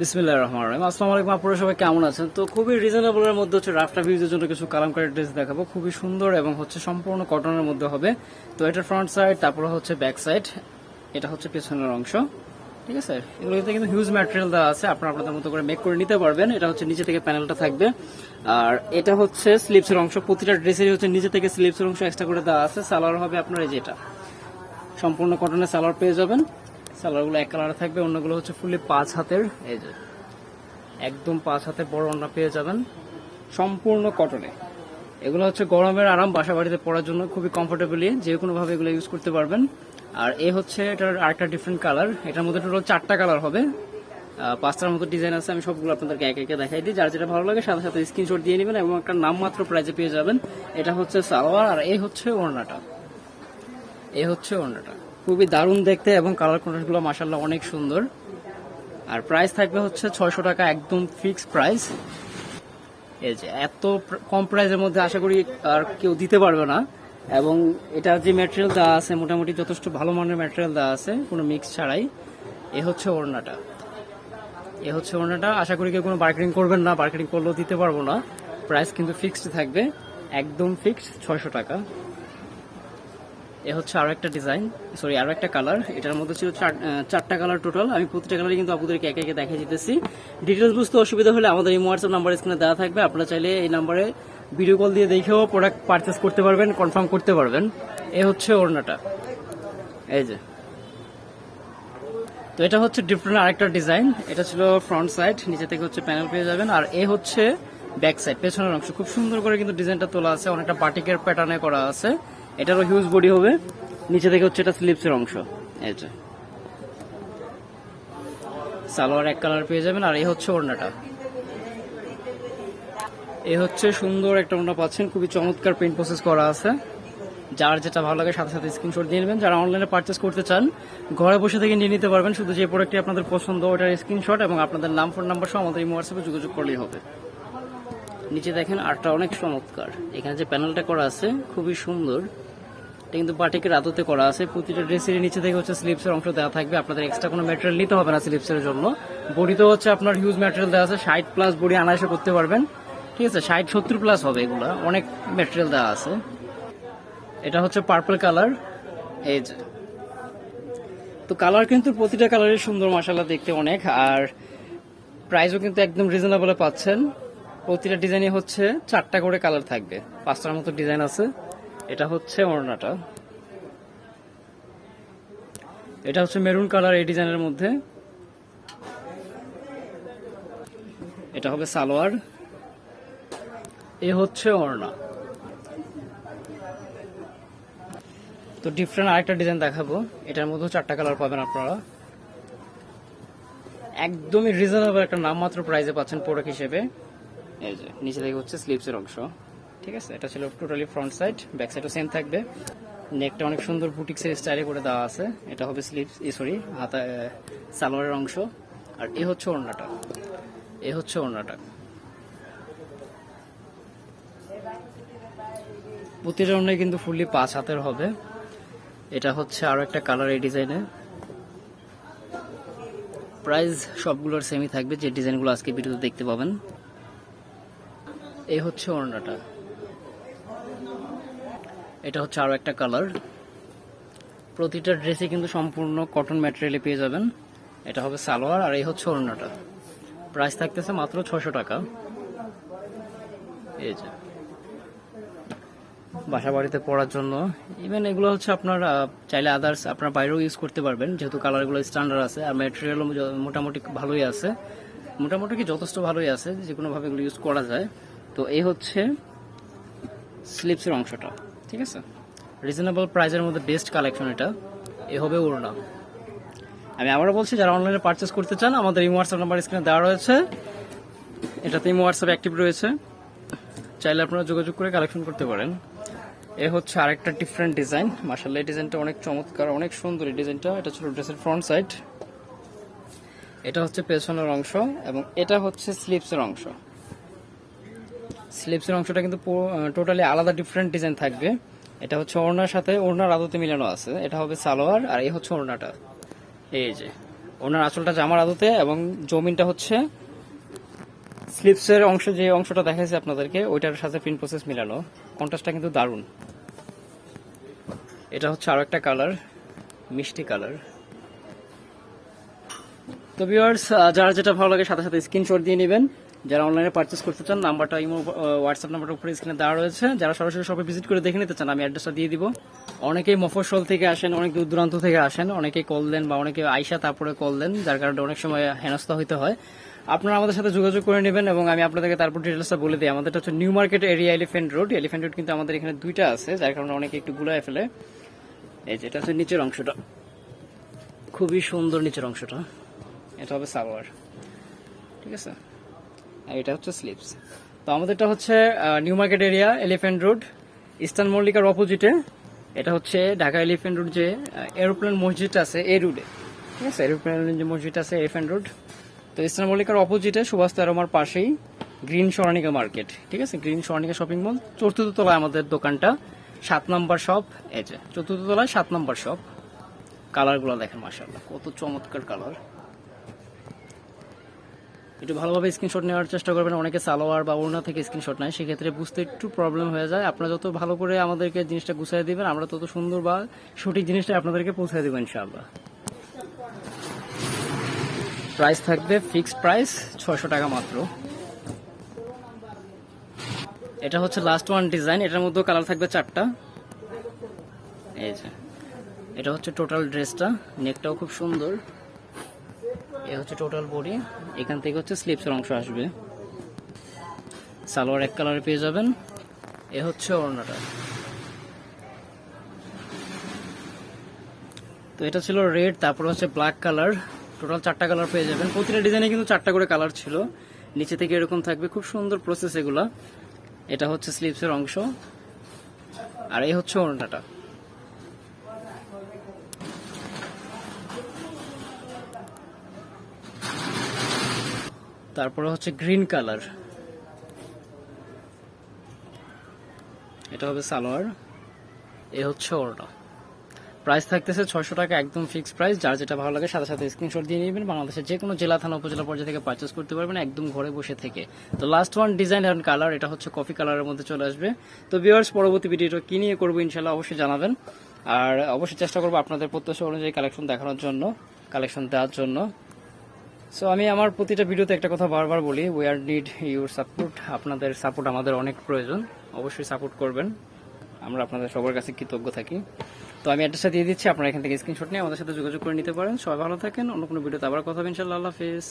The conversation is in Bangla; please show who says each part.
Speaker 1: বিসমিল্লাহ রহমান রহিম। আসসালামু আলাইকুম, আপনারা সবাই কেমন আছেন? তো খুবই রিজনেবলের মধ্যে হচ্ছে রাফটা ভিউজের জন্য কিছু কালামকারী ড্রেস দেখাবো। খুবই সুন্দর এবং হচ্ছে সম্পূর্ণ কটনের মধ্যে হবে। তো এটা ফ্রন্ট সাইড তারপরে হচ্ছে ব্যাক সাইড এটা হচ্ছে পেছনের অংশ। ঠিক আছে? এগুলোতে কিন্তু হিউজ ম্যাটেরিয়াল দেওয়া আছে। আপনারা আপনাদের মতো করে মেক করে নিতে পারবেন। এটা হচ্ছে নিচে থেকে প্যানেলটা থাকবে। আর এটা হচ্ছে স্লিপসের অংশ। প্রতিটা ড্রেসেরই হচ্ছে নিচে থেকে স্লিপসের অংশ এক্সট্রা করে দেওয়া আছে। সালোয়ার হবে আপনার এই যেটা সম্পূর্ণ কটনের সালোয়ার পেয়ে যাবেন। সালোয়ারগুলো এক কালারে থাকবে, অন্যগুলো হচ্ছে ফুলি পাঁচ হাতের। এই যে, একদম পাঁচ হাতে বড় ওড়না পেয়ে যাবেন সম্পূর্ণ কটনে। এগুলো হচ্ছে গরমের আরাম বাসা বাড়িতে পরার জন্য খুবই কমফোর্টেবলি যে কোনো ভাবে এগুলো ইউজ করতে পারবেন। আর এ হচ্ছে এটার আরেকটা ডিফারেন্ট কালার এটার মধ্যে টোটাল চারটা কালার হবে। পাঁচটার মতো ডিজাইন আছে, আমি সবগুলো আপনাদেরকে একে একে দেখাই দিই। যার যেটা ভালো লাগে, সাথে সাথে স্ক্রিনশট দিয়ে নেবেন এবং একটা নামমাত্র প্রাইজে পেয়ে যাবেন। এটা হচ্ছে সালোয়ার, আর এই হচ্ছে ওড়নাটা। এ হচ্ছে ওড়নাটা। খুবই দারুণ দেখতে এবং কালার কন্ট্রাস্টগুলো মাসাল্লাহ অনেক সুন্দর। আর প্রাইস থাকবে হচ্ছে ছয়শো টাকা একদম ফিক্স প্রাইস এই যে এত কম প্রাইসের মধ্যে আশা করি আর কেউ দিতে পারবে না। এবং এটা যে ম্যাটেরিয়াল দেওয়া আছে মোটামুটি যথেষ্ট ভালো মানের ম্যাটেরিয়াল দেওয়া আছে, কোনো মিক্স ছাড়াই। এ হচ্ছে ওড়নাটা। এ হচ্ছে ওড়নাটা। আশা করি কেউ কোনো মার্কেটিং করবেন না মার্কেটিং করলেও দিতে পারব না। প্রাইস কিন্তু ফিক্সড থাকবে, একদম ফিক্সড ছয়শো টাকা। এ হচ্ছে আরও একটা ডিজাইন সরি আরও একটা কালার এটার মধ্যে ছিল চার- চারটা কালার টোটাল আমি প্রতিটা কালারই কিন্তু আপনাদেরকে একে একে দেখে দিতেছি। ডিটেলস বুঝতে অসুবিধা হলে আমাদের এই হোয়াটসঅ্যাপ নাম্বার স্ক্রিনে দেওয়া থাকবে। আপনারা চাইলে এই নাম্বারে ভিডিও কল দিয়ে দেখেও প্রোডাক্ট পারচেস করতে পারবেন কনফার্ম করতে পারবেন। এ হচ্ছে ওড়নাটা। এই যে। তো এটা হচ্ছে ডিফারেন্ট আরেকটা ডিজাইন এটা ছিল ফ্রন্ট সাইড নিচে থেকে হচ্ছে প্যানেল পেয়ে যাবেন। আর এ হচ্ছে ব্যাক সাইড পেছনের অংশ। খুব সুন্দর করে কিন্তু ডিজাইনটা তোলা আছে। অনেকটা বাটিকের প্যাটার্নে করা আছে। এটারও হিউজ বডি হবে। নিচে থেকে হচ্ছে এটা স্লিপসের অংশ। এটা সালোয়ার এক কালার পেয়ে যাবেন, আর এই হচ্ছে ওড়নাটা। এ হচ্ছে সুন্দর একটা ওড়না পাচ্ছেন, খুবই চমৎকার প্রিন্ট প্রসেস করা আছে। যার যেটা ভালো লাগে সাথে সাথে স্ক্রিনশট দিয়ে নেবেন। যারা অনলাইনে পারচেস করতে চান, ঘরে বসে থেকে নিয়ে নিতে পারবেন। শুধু যে প্রোডাক্টটি আপনাদের পছন্দ, ওটার স্ক্রিনশট এবং আপনাদের নাম ফোন নাম্বার সহ আমাদের এই হোয়াটসঅ্যাপে যোগাযোগ করলেই হবে। নিচে দেখেন আরটা অনেক চমৎকার। এখানে যে প্যানেলটা করা আছে, খুবই সুন্দর। এটা কিন্তু বাটিকের আদতে করা আছে। প্রতিটা ড্রেসের নিচে থেকে হচ্ছে স্লিপসের অংশ দেওয়া থাকবে। আপনাদের এক্সট্রা কোনো ম্যাটেরিয়াল নিতে হবে না স্লিপসের জন্য। বডিতে হচ্ছে আপনার হিউজ ম্যাটেরিয়াল দেওয়া আছে। ষাট প্লাস বডি আনাইশে করতে পারবেন। ঠিক আছে, ষাট সত্তর প্লাস হবে এগুলা। অনেক ম্যাটেরিয়াল দেওয়া আছে। এটা হচ্ছে পার্পল কালার এই যে। তো কালার কিন্তু প্রতিটা কালারের সুন্দর মশালা দেখতে অনেক। আর প্রাইসও কিন্তু একদম রিজনেবলে পাচ্ছেন। প্রতিটা ডিজাইনই হচ্ছে চারটা করে কালার থাকবে। পাঁচটার মতো ডিজাইন আছে। এটা হচ্ছে ওড়নাটা। এটা হচ্ছে মেরুন কালার এই ডিজাইনের মধ্যে। এটা হবে সালোয়ার। এ হচ্ছে ওড়না। তো ডিফারেন্ট আরেকটা ডিজাইন দেখাবো। এটার মধ্যেও চারটা কালার পাবেন আপনারা। একদমই রিজনেবল একটা নামমাত্র প্রাইসে পাচ্ছেন প্রোডাক্ট হিসেবে। এই যে, নিচে থেকে হচ্ছে স্লিপসের অংশ। ঠিক আছে? এটা ছিল টোটালি ফ্রন্ট সাইড ব্যাক সাইডও সেম থাকবে। নেকটা অনেক সুন্দর বুটিক্সের স্টাইলে করে দেওয়া আছে। এটা হবে স্লিপস ই সরি হাতা সালোয়ারের অংশ। আর এ হচ্ছে ওড়নাটা। এ হচ্ছে ওড়নাটা। প্রতিটা ওড়নায় কিন্তু ফুললি পাঁচ হাতের হবে। এটা হচ্ছে আরও একটা কালার এই ডিজাইনে প্রাইস সবগুলোর সেমই থাকবে। যে ডিজাইনগুলো আজকে ভিডিওতে দেখতে পাবেন। এই হচ্ছে ওড়নাটা। এটা হচ্ছে আরও একটা কালার প্রতিটা ড্রেসে কিন্তু সম্পূর্ণ কটন ম্যাটেরিয়ালে পেয়ে যাবেন। এটা হবে সালোয়ার আর এই হচ্ছে ওড়নাটা। প্রাইস থাকতেছে মাত্র ছশো টাকা। এই যে। বাসা বাড়িতে পড়ার জন্য। ইভেন এগুলো হচ্ছে আপনার চাইলে আদার্স আপনার বাইরেও ইউজ করতে পারবেন, যেহেতু কালারগুলো স্ট্যান্ডার্ড আছে আর ম্যাটেরিয়ালও মোটামুটি ভালোই আছে। মোটামুটি কি যথেষ্ট ভালোই আছে যে কোনোভাবে এগুলো ইউজ করা যায়। তো এই হচ্ছে স্লিপসের অংশটা। ঠিক আছে? রিজনেবল প্রাইসের মধ্যে বেস্ট কালেকশন এটা। এ হবে ওড়না। আমি আবারও বলছি, যারা অনলাইনে পারচেস করতে চান, আমাদের এই হোয়াটসঅ্যাপ নাম্বার স্ক্রিনে দেওয়া রয়েছে। এটাতে ইমো হোয়াটসঅ্যাপ অ্যাক্টিভ রয়েছে। চাইলে আপনারা যোগাযোগ করে কালেকশন করতে পারেন। এ হচ্ছে আরেকটা ডিফারেন্ট ডিজাইন মার্শাল্লাহ এই ডিজাইনটা অনেক চমৎকার, অনেক সুন্দর। এই ডিজাইনটা এটা ছিল ড্রেসের ফ্রন্ট সাইড এটা হচ্ছে পেছনের অংশ এবং এটা হচ্ছে স্লিপসের অংশ। স্লিপসের অংশটা কিন্তু টোটালি আলাদা ডিফারেন্ট ডিজাইন থাকবে। এটা হচ্ছে ওড়নার সাথে ওড়নার আদতে মিলানো আছে। এটা হবে সালোয়ার আর এই হচ্ছে ওড়নাটা। এই যে ওনার আসলটা জামার আদতে এবং জমিনটা হচ্ছে স্লিপসের অংশ, যে অংশটা দেখাইছে আপনাদেরকে, ওইটার সাথে প্রিন্ট প্রসেস মিলানো। কন্ট্রাস্টটা কিন্তু দারুণ। এটা হচ্ছে আরও একটা কালার মিষ্টি কালার তো ভিউয়ার্স যারা যেটা ভালো লাগে সাথে সাথে স্ক্রিনশট দিয়ে নেবেন। যারা অনলাইনে পারচেস করতে চান, নাম্বারটা ইমো হোয়াটসঅ্যাপ নাম্বারটা উপরে স্ক্রিনে দেওয়া রয়েছে। যারা সরাসরি শপে ভিজিট করে দেখে নিতে চান, আমি অ্যাড্রেসটা দিয়ে দিব। অনেকেই মফস্বল থেকে আসেন, অনেক দূর দূরান্ত থেকে আসেন, অনেকেই কল দেন বা অনেকে আইসা তারপরে কল দেন, যার কারণে অনেক সময় হেনস্থা হইতে হয়। আপনারা আমাদের সাথে যোগাযোগ করে নেবেন এবং আমি আপনাদেরকে তারপর ডিটেলসটা বলে দিই। আমাদের হচ্ছে new market area elephant road elephant road কিন্তু আমাদের এখানে দুইটা আছে, যার কারণে অনেকে একটু গুলায় ফেলে। এই যেটা হচ্ছে নিচের অংশটা। খুবই সুন্দর নিচের অংশটা। এটা হবে সালোয়ার। ঠিক আছে? এটা হচ্ছে স্লিপস তো আমাদেরটা হচ্ছে new market area elephant road eastern মল্লিকার অপোজিটে এটা হচ্ছে ঢাকা এলিফেন্ট রোড যে এরোপ্লেন মসজিদটা আছে এই রোডে ঠিক আছে? এরোপ্লেন যে মসজিদ আছে এলিফেন্ট রোড তো ইস্টার্ন মল্লিকার অপোজিটে সুভাষ তেরোমার পাশেই গ্রিন স্বর্ণিকা মার্কেট ঠিক আছে? গ্রিন স্বর্ণিকা শপিং মল চতুর্থ তলায় আমাদের দোকানটা। সাত নম্বর শপ এই যে, চতুর্থ তলায় সাত নম্বর শপ কালারগুলো দেখেন মাসাল্লাহ কত চমৎকার কালার একটু ভালোভাবে স্ক্রিনশট নেওয়ার চেষ্টা করবেন। অনেকে সালোয়ার বা ওড়না থেকে স্ক্রিনশট নেয়। সেক্ষেত্রে বুঝতে একটু প্রবলেম হয়ে যায়। আপনারা যত ভালো করে আমাদেরকে জিনিসটা গুছিয়ে দিবেন, আমরা তত সুন্দর বা সঠিক জিনিসটা আপনাদেরকে পৌঁছে দেবো ইনশাআল্লাহ। প্রাইস থাকবে ফিক্সড প্রাইস ছয়শো টাকা মাত্র। এটা হচ্ছে লাস্ট ওয়ান ডিজাইন এটার মধ্যেও কালার থাকবে চারটা। এই যে, এটা হচ্ছে টোটাল ড্রেসটা নেকটাও খুব সুন্দর। এ হচ্ছে টোটাল বডি এখান থেকে হচ্ছে স্লিপসের অংশ আসবে। সালোয়ার এক কালারে পেয়ে যাবেন। এ হচ্ছে ওড়নাটা। তো এটা ছিল রেড তারপর হচ্ছে ব্ল্যাক কালার টোটাল চারটা কালার পেয়ে যাবেন। প্রতিটা ডিজাইনে কিন্তু চারটা করে কালার ছিল। নিচে থেকে এরকম থাকবে। খুব সুন্দর প্রসেস এগুলা। এটা হচ্ছে স্লিপসের অংশ। আর এই হচ্ছে ওড়নাটা। তারপরে হচ্ছে গ্রিন কালার। এটা হবে সালোয়ার। এ হচ্ছে ওড়না। প্রাইস থাকতেছে ছয়শো টাকা, একদম ফিক্স প্রাইস যার যেটা ভালো লাগে সাথে সাথে স্ক্রিনশট দিয়ে নেবেন। বাংলাদেশের যে কোনো জেলা, থানা, উপজেলা পর্যায়ে থেকে পারচেস করতে পারবেন একদম ঘরে বসে থেকে। তো last one design and colour এটা হচ্ছে কফি কালারের মধ্যে চলে আসবে। তো ভিউয়ার্স পরবর্তী ভিডিওটা কি নিয়ে করব ইনশাল্লাহ অবশ্যই জানাবেন। আর অবশ্যই চেষ্টা করব আপনাদের প্রত্যাশা অনুযায়ী কালেকশন দেখানোর জন্য কালেকশন দেওয়ার জন্য। সো আমি আমার প্রতিটা ভিডিওতে একটা কথা বারবার বলি we are need your support আপনাদের সাপোর্ট আমাদের অনেক প্রয়োজন, অবশ্যই সাপোর্ট করবেন। আমরা আপনাদের সবার কাছে কৃতজ্ঞ থাকি। তো আমি অ্যাড্রেসটা দিয়ে দিচ্ছি, আপনারা এখান থেকে স্ক্রিনশট নিয়ে আমাদের সাথে যোগাযোগ করে নিতে পারেন। সবাই ভালো থাকেন, অন্য কোনো ভিডিওতে আবার কথা হবে ইনশাল্লাহ আল্লাহ হাফিজ।